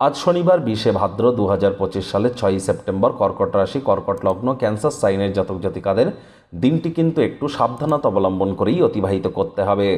আজ শনিবার বিশে ভাদ্র দু হাজার পঁচিশ সালের ছয়ই সেপ্টেম্বর কর্কট রাশি, কর্কট লগ্ন, ক্যান্সার, সাইনের জাতক জাতিকাদের দিনটি কিন্তু একটু সাবধানতা অবলম্বন করেই অতিবাহিত করতে হবে।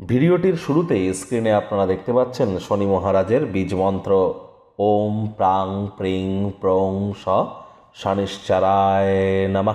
ভিডিওটির শুরুতেই স্ক্রিনে আপনারা দেখতে পাচ্ছেন শনি মহারাজের বীজ মন্ত্র। ওম প্রাং প্রিং প্রং স শনিশ্চারায় নামা।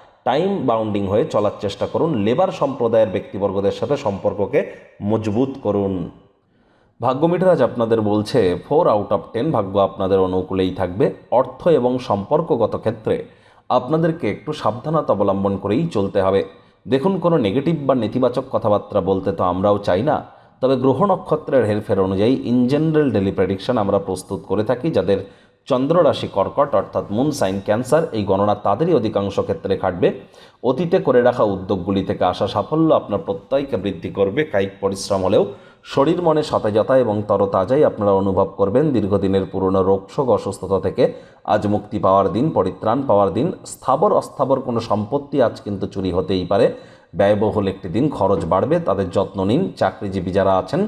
টাইম বাউন্ডিং হয়ে চলার চেষ্টা করুন, লেবার সম্প্রদায়ের ব্যক্তিবর্গদের সাথে সম্পর্ককে মজবুত করুন। ভাগ্যমিটার আজ আপনাদের বলছে, ফোর আউট অফ টেন ভাগ্য আপনাদের অনুকূলেই থাকবে। অর্থ এবং সম্পর্কগত ক্ষেত্রে আপনাদেরকে একটু সাবধানতা অবলম্বন করেই চলতে হবে। দেখুন, কোনো নেগেটিভ বা নেতিবাচক কথাবার্তা বলতে তো আমরাও চাই না, তবে গ্রহ নক্ষত্রের হেরফের অনুযায়ী ইন জেনারেল ডেলি প্রেডিকশন আমরা প্রস্তুত করে থাকি, যাদের চন্দ্র রাশি কর্কট, অর্থাৎ মুন সাইন ক্যান্সার এই গণনা তাদেরই অধিকাংশ ক্ষেত্রে খাটবে অতীতে করে রাখা উদ্যোগগুলি থেকে আসা সাফল্য আপনার প্রত্যয়কে বৃদ্ধি করবে। কায়িক পরিশ্রম হলেও শরীর, মনে সতেজতা এবং তরতাজাই আপনারা অনুভব করবেন দীর্ঘদিনের পুরনো রোগশোক অসুস্থতা থেকে। আজ মুক্তি পাওয়ার দিন, পরিত্রাণ পাওয়ার দিন, স্থাবর, অস্থাবর কোনো সম্পত্তি আজ কিন্তু চুরি হতেই পারে। ব্যয়বহুল একটি দিন, খরচ বাড়বে, তাদের যত্ন নিন, চাকরিজীবী যারা আছেন,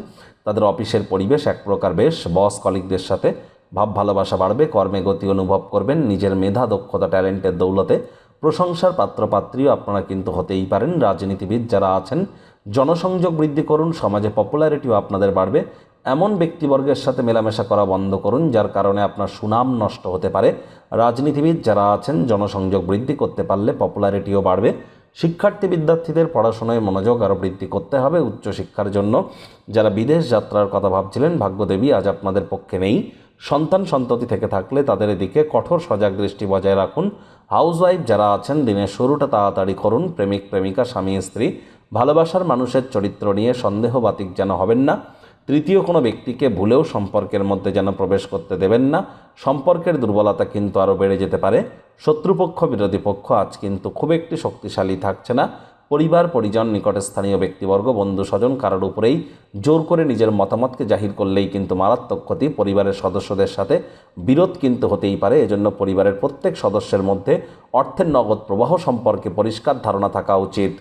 তাদের অফিসের পরিবেশ এক প্রকার বেশ। বস কলিগদের সাথে ভাব ভালোবাসা বাড়বে, কর্মে গতি অনুভব করবেন, নিজের মেধা, দক্ষতা, ট্যালেন্টের দৌলতে প্রশংসার পাত্রপাত্রীও আপনারা কিন্তু হতেই পারেন। রাজনীতিবিদ যারা আছেন, জনসংযোগ বৃদ্ধি করুন, সমাজে পপুলারিটিও আপনাদের বাড়বে। এমন ব্যক্তিবর্গের সাথে মেলামেশা করা বন্ধ করুন, যার কারণে আপনার সুনাম নষ্ট হতে পারে। রাজনীতিবিদ যারা আছেন, জনসংযোগ বৃদ্ধি করতে পারলে পপুলারিটিও বাড়বে। শিক্ষার্থী বিদ্যার্থীদের পড়াশোনায় মনোযোগ আরও বৃদ্ধি করতে হবে উচ্চশিক্ষার জন্য। যারা বিদেশ যাত্রার কথা ভাবছিলেন, ভাগ্যদেবী আজ আপনাদের পক্ষে নেই। সন্তান সন্ততি থেকে থাকলে তাদের দিকে কঠোর সজাগ দৃষ্টি বজায় রাখুন। হাউসওয়াইফ যারা আছেন, দিনের শুরুটা তাড়াতাড়ি করুন। প্রেমিক, প্রেমিকা, স্বামী, স্ত্রী, ভালোবাসার মানুষের চরিত্র নিয়ে সন্দেহবাতিক যেন হবেন না। তৃতীয় কোনো ব্যক্তিকে ভুলেও সম্পর্কের মধ্যে যেন প্রবেশ করতে দেবেন না। সম্পর্কের দুর্বলতা কিন্তু আরও বেড়ে যেতে পারে। শত্রুপক্ষ, বিরোধী পক্ষ আজ কিন্তু খুব একটি শক্তিশালী থাকছে না। পরিবার, পরিজন, নিকটে স্থানীয় ব্যক্তিবর্গ, বন্ধু, স্বজন কারোর উপরেই জোর করে নিজের মতামতকে জাহির করলেই কিন্তু মারাত্মক ক্ষতি পরিবারের সদস্যদের সাথে বিরোধ কিন্তু হতেই পারে। এজন্য পরিবারের প্রত্যেক সদস্যের মধ্যে অর্থের নগদ প্রবাহ সম্পর্কে পরিষ্কার ধারণা থাকা উচিত।